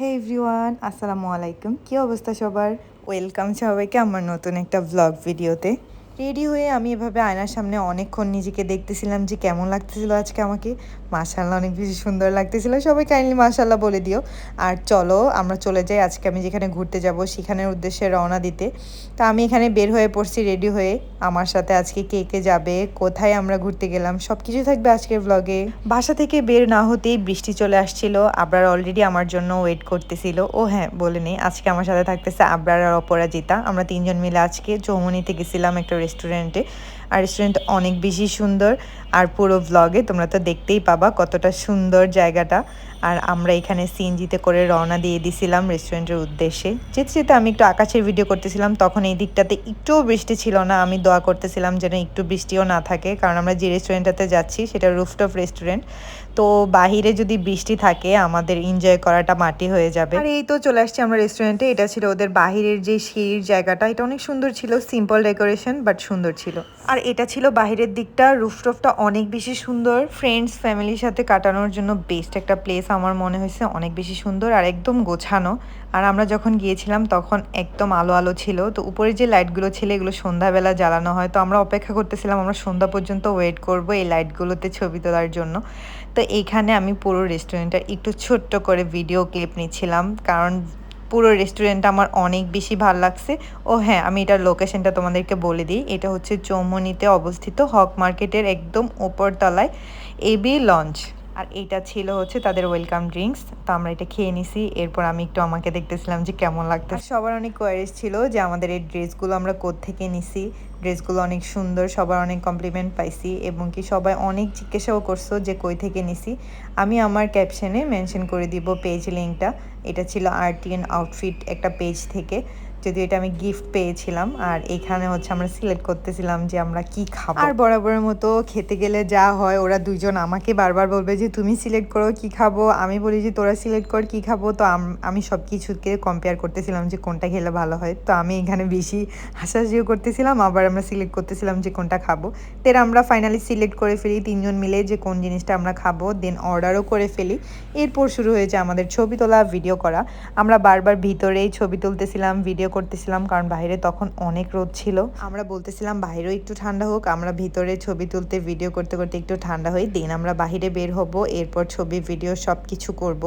হে everyone আসসালামু আলাইকুম কী অবস্থা সবার? ওয়েলকাম সবাইকে আমার নতুন একটা ব্লগ ভিডিওতে রেডি হয়ে আমি এভাবে আয়নার সামনে অনেকক্ষণ নিজেকে দেখতেছিলাম যে কেমন লাগতেছিল আজকে আমাকে। মাশাল্লাহ অনেক বেশি সুন্দর লাগতেছিল। সবাই কাইন্ডলি মাশাল্লাহ বলে দিও। আর চলো, আমরা চলে যাই। আজকে আমি যেখানে ঘুরতে যাব সেখানের উদ্দেশ্যে রওনা দিতে। তা আমি এখানে বের হয়ে পড়ছি, রেডি হয়ে। আমার সাথে আজকে কে কে যাবে, কোথায় আমরা ঘুরতে গেলাম সব কিছু থাকবে আজকের ব্লগে বাসা থেকে বের না হতেই বৃষ্টি চলে আসছিল। আবরার অলরেডি আমার জন্য ওয়েট করতেছিল। ও হ্যাঁ বলে নেই আজকে আমার সাথে থাকতেছে আবরার আর অপরাজিতা। আমরা তিনজন মিলে আজকে চৌমনিতে গেছিলাম একটা রেস্টুরেন্টে আর রেস্টুরেন্ট অনেক বেশি সুন্দর। আর পুরো ব্লগে তোমরা তো দেখতেই পাবা কতটা সুন্দর জায়গাটা। আর আমরা এখানে সিএনজিতে করে রওনা দিয়ে দিছিলাম রেস্টুরেন্টের উদ্দেশ্যে। যেতে যেতে আমি একটু আকাশের ভিডিও করতেছিলাম, তখন এই দিকটাতে একটুও বৃষ্টি ছিল না। আমি দোয়া করতেছিলাম যেন একটু বৃষ্টিও না থাকে, কারণ আমরা যে রেস্টুরেন্টটাতে যাচ্ছি সেটা রুফটপ রেস্টুরেন্ট তো বাহিরে যদি বৃষ্টি থাকে, আমাদের এনজয় করাটা মাটি হয়ে যাবে। আর এই তো চলে আসছি আমরা রেস্টুরেন্টে এটা ছিল ওদের বাহিরের যে সিঁড়ির জায়গাটা। এটা অনেক সুন্দর ছিল সিম্পল ডেকোরেশন বাট সুন্দর ছিল। আর এটা ছিল বাহিরের দিকটা। রুফটপটা অনেক বেশি সুন্দর। ফ্রেন্ডস ফ্যামিলির সাথে কাটানোর জন্য বেস্ট একটা প্লেস আমার মনে হয়েছে। অনেক বেশি সুন্দর আর একদম গোছানো। আর আমরা যখন গিয়েছিলাম, তখন একদম আলো আলো ছিল। তো উপরে যে লাইটগুলো ছিল, এগুলো সন্ধ্যাবেলা জ্বালানো হয়। তো আমরা অপেক্ষা করতেছিলাম, আমরা সন্ধ্যা পর্যন্ত ওয়েট করব এই লাইটগুলোতে ছবি তোলার জন্য। তো এইখানে আমি পুরো রেস্টুরেন্টটা একটু ছোট্ট করে ভিডিও ক্লিপ নিচ্ছিলাম। কারণ পুরো রেস্টুরেন্টটা আমার অনেক বেশি ভালো লাগছে। ও হ্যাঁ আমি এটার লোকেশনটা তোমাদেরকে বলে দিই। এটা হচ্ছে চৌমনিতে অবস্থিত হক মার্কেটের একদম ওপর তলায় এবি লঞ্চ। আর এইটা ছিল হচ্ছে তাদের ওয়েলকাম ড্রিঙ্কস তো আমরা এটা খেয়ে নিছি। এরপর আমি একটু আমাকে দেখতেছিলাম যে কেমন লাগতো সবার অনেক কোয়ারিজ ছিল যে আমাদের এই ড্রেসগুলো আমরা থেকে নিছি। ড্রেসগুলো অনেক সুন্দর, সবার অনেক কমপ্লিমেন্ট পাইছি এবং কি সবাই অনেক জিজ্ঞাসাও করছ যে কই থেকে নিছি। আমি আমার ক্যাপশনে মেনশন করে দিব পেজ লিঙ্কটা এটা ছিল আর্টিয়ান আউটফিট একটা পেজ থেকে। যদিও এটা আমি গিফট পেয়েছিলাম, আর এখানে হচ্ছে আমরা সিলেক্ট করতেছিলাম যে আমরা কি খাব। আর বরাবরের মতো খেতে গেলে যা হয়, ওরা দুজন আমাকে বারবার বলবে যে, তুমি সিলেক্ট করো কি খাব? আমি বলি যে, তোরা সিলেক্ট কর কি খাব? তো আমি সব কিছুকে কম্পেয়ার করতেছিলাম যে, কোনটা খেলে ভালো হয়। তো আমি এখানে বেশি হাসাহাসিও করতেছিলাম, আবার আমরা সিলেক্ট করতেছিলাম যে, কোনটা খাব। তের আমরা ফাইনালি সিলেক্ট করে ফেলি তিনজন মিলে যে, কোন জিনিসটা আমরা খাব। দেন অর্ডারও করে ফেলি। এরপর শুরু হয়েছে আমাদের ছবি তোলা ভিডিও করা। আমরা বারবার ভিতরেই ছবি তুলতেছিলাম ভিডিও করতেছিলাম, কারণ বাইরে তখন অনেক রোদ ছিল। আমরা বলতেছিলাম, বাইরেও একটু ঠান্ডা হোক, আমরা ভিতরে ছবি তুলতে ভিডিও করতে করতে একটু ঠান্ডা হই। দিন আমরা বাহিরে বের হব, এরপর ছবি ভিডিও সব কিছু করব।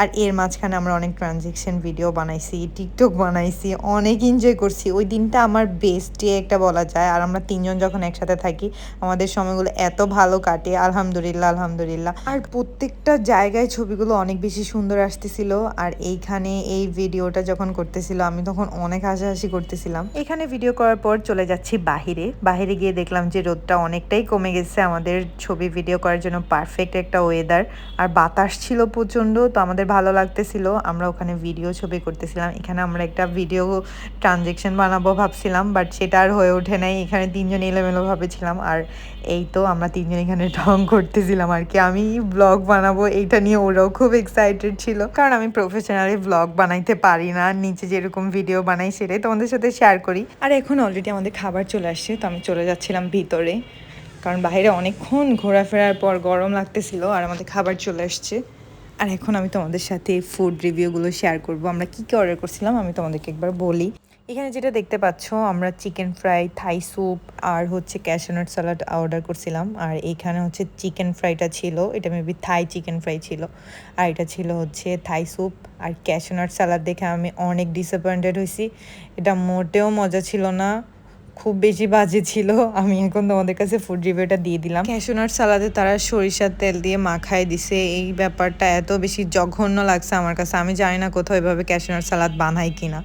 আর এর মাঝখানে আমরা অনেক ট্রানজেকশন ভিডিও বানাইছি টিকটক বানাইছি, অনেক এনজয় করছি। ওই দিনটা আমার বেস্ট ডে একটা বলা যায়। আর আমরা তিনজন যখন একসাথে থাকি, আমাদের সময়গুলো এত ভালো কাটে। আলহামদুলিল্লাহ আলহামদুলিল্লাহ। আর প্রত্যেকটা জায়গায় ছবিগুলো অনেক বেশি সুন্দর আসতেছিল। আর এইখানে এই ভিডিওটা যখন করতেছিল, আমি তখন অনেক হাসাহাসি করতেছিলাম। এখানে ভিডিও করার পর চলে যাচ্ছি বাহিরে। বাহিরে গিয়ে দেখলাম যে রোদটা অনেকটাই কমে গেছে। আমাদের ছবি ভিডিও করার জন্য পারফেক্ট একটা ওয়েদার আর বাতাস ছিল প্রচণ্ড, তো আমাদের ভালো লাগতেছিল। আমরা ওখানে ভিডিও ছবি করতেছিলাম। এখানে আমরা একটা ভিডিও ট্রানজেকশন বানাবো ভাবছিলাম বাট সেটা আর হয়ে ওঠে নাই। এখানে তিনজন এলোমেলো ভাবেছিলাম আর এই তো আমরা তিনজন এখানে ঢং করতেছিলাম আর কি। আমি ব্লগ বানাবো, এইটা নিয়ে ওরাও খুব এক্সাইটেড ছিল। কারণ আমি প্রফেশনালি ব্লগ বানাইতে পারি না। নিচে যেরকম ভিডিও বানাই সেটাই তোমাদের সাথে শেয়ার করি। আর এখন অলরেডি আমাদের খাবার চলে আসছে, তো আমি চলে যাচ্ছিলাম ভিতরে। কারণ বাইরে অনেকক্ষণ ঘোরাফেরার পর গরম লাগতেছিল আর আমাদের খাবার চলে আসছে। আর এখন আমি তোমাদের সাথে ফুড রিভিউগুলো শেয়ার করব। আমরা কী কী অর্ডার করছিলাম আমি তোমাদেরকে একবার বলি। এখানে যেটা দেখতে পাচ্ছ, আমরা চিকেন ফ্রাই থাই স্যুপ আর হচ্ছে ক্যাশনাট সালাড অর্ডার করছিলাম। আর এখানে হচ্ছে চিকেন ফ্রাইটা ছিল, এটা মেবি থাই চিকেন ফ্রাই ছিল। আর এটা ছিল হচ্ছে থাই স্যুপ আর ক্যাশনাট সালাদ দেখে আমি অনেক ডিসঅ্যাপয়েন্টেড হয়েছি। এটা মোটেও মজা ছিল না, খুব বেশি বাজে ছিল। আমি এখন তোমাদের কাছে ফুড রিভিউটা দিয়ে দিলাম। ক্যাশনাট সালাদে তারা সরিষার তেল দিয়ে মাখায় দিছে। এই ব্যাপারটা এত বেশি জঘন্য লাগছে আমার কাছে। আমি জানি না কোথাও এভাবে ক্যাশনাট সালাদ বানাই কিনা।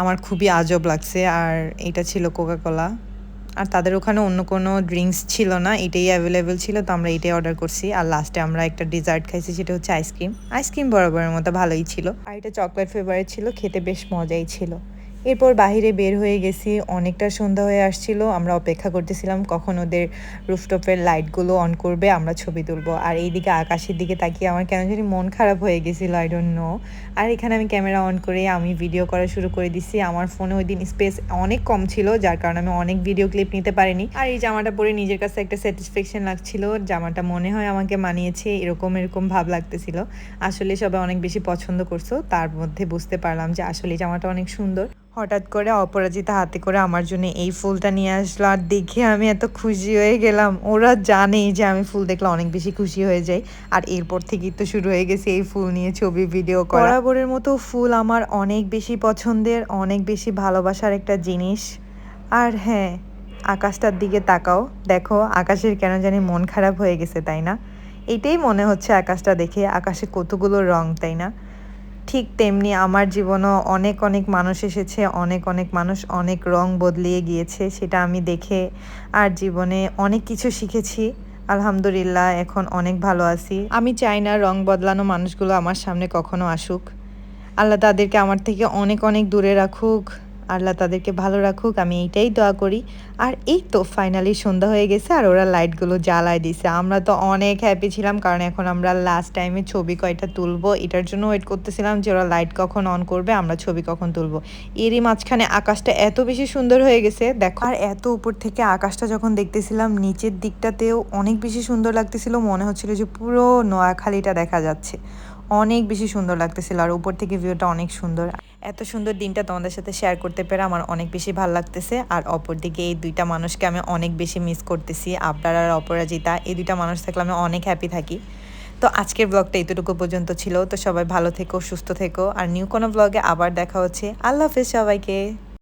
আমার খুবই আজব লাগছে, আর এটা ছিল কোকাকোলা আর তাদের ওখানে অন্য কোনো ড্রিঙ্কস ছিল না, এটাই অ্যাভেলেবেল ছিল, তো আমরা এটাই অর্ডার করছি। আর লাস্টে আমরা একটা ডিজার্ট খাইছি, সেটা হচ্ছে আইসক্রিম আইসক্রিম বরাবরের মতো ভালোই ছিল। আর এটা চকলেট ফ্লেভারের ছিল, খেতে বেশ মজাই ছিল। এরপর বাহিরে বের হয়ে গেছি। অনেকটা সন্ধ্যা হয়ে আসছিল, আমরা অপেক্ষা করতেছিলাম কখন ওদের রুফটপের লাইটগুলো অন করবে, আমরা ছবি তুলবো। আর এইদিকে আকাশের দিকে তাকিয়ে আমার কেন জানি মন খারাপ হয়ে গেছিল আই ডোন্ট নো আর এখানে আমি ক্যামেরা অন করে আমি ভিডিও করা শুরু করে দিছি। আমার ফোনে ওই দিন স্পেস অনেক কম ছিল, যার কারণে আমি অনেক ভিডিও ক্লিপ নিতে পারিনি। আর এই জামাটা পরে নিজের কাছে একটা স্যাটিসফ্যাকশন লাগছিল, জামাটা মনে হয় আমাকে মানিয়েছে, এরকম এরকম ভাব লাগতেছিল। আসলে সবাই অনেক বেশি পছন্দ করছ, তার মধ্যে বুঝতে পারলাম যে আসলে জামাটা অনেক সুন্দর। হঠাৎ করে অপরাজিতা হাতে করে আমার জন্য এই ফুলটা নিয়ে আসলো। আর দেখে আমি এত খুশি হয়ে গেলাম। ওরা জানে যে আমি ফুল দেখলে অনেক বেশি খুশি হয়ে যাই। আর এরপর থেকেই তো শুরু হয়ে গেছে এই ফুল নিয়ে ছবি, ভিডিও বরাবরের মতো ফুল আমার অনেক বেশি পছন্দের, অনেক বেশি ভালোবাসার একটা জিনিস। আর হ্যাঁ আকাশটার দিকে তাকাও। দেখো, আকাশের কেন জানি মন খারাপ হয়ে গেছে, তাই না? এটাই মনে হচ্ছে আকাশটা দেখে। আকাশে কতগুলো রং, তাই না? ঠিক তেমনি আমার জীবনও অনেক অনেক মানুষ এসেছে, অনেক অনেক মানুষ অনেক রং বদলিয়ে গিয়েছে, সেটা আমি দেখে আর জীবনে অনেক কিছু শিখেছি। আলহামদুলিল্লাহ, এখন অনেক ভালো আছি। আমি চাই না রং বদলানো মানুষগুলো আমার সামনে কখনো আসুক। আল্লাহ তাদেরকে আমার থেকে অনেক অনেক দূরে রাখুক। আল্লাহ তাদেরকে ভালো রাখুক, আমি এইটাই দোয়া করি। আর এই তো ফাইনালি সন্ধ্যা হয়ে গেছে আর ওরা লাইটগুলো জ্বালায় দিছে। আমরা তো অনেক হ্যাপি ছিলাম কারণ এখন আমরা লাস্ট টাইমে ছবি কয়টা তুলবো, এটার জন্য ওয়েট করতেছিলাম যে ওরা লাইট কখন অন করবে, আমরা ছবি কখন তুলবো। এরই মাঝখানে আকাশটা এত বেশি সুন্দর হয়ে গেছে, দেখো। আর এত উপর থেকে আকাশটা যখন দেখতেছিলাম, নিচের দিকটাতেও অনেক বেশি সুন্দর লাগতেছিল, মনে হচ্ছিল যে পুরো নোয়াখালীটা দেখা যাচ্ছে। অনেক বেশি সুন্দর লাগতেছিল আর উপর থেকে ভিউটা অনেক সুন্দর। এত সুন্দর দিনটা তোমাদের সাথে শেয়ার করতে পেরে আমার অনেক বেশি ভালো লাগতেছে। আর অপরদিকে এই দুইটা মানুষকে আমি অনেক বেশি মিস করতেছি। আবরার আর অপরাজিতা, এই দুইটা মানুষ থাকলে আমি অনেক হ্যাপি থাকি। তো আজকের ব্লগটা এতটুকু পর্যন্ত ছিল। তো সবাই ভালো থেকো, সুস্থ থেকো। আর নিউ কোনো ব্লগে আবার দেখা হচ্ছে। আল্লাহ হাফেজ সবাইকে।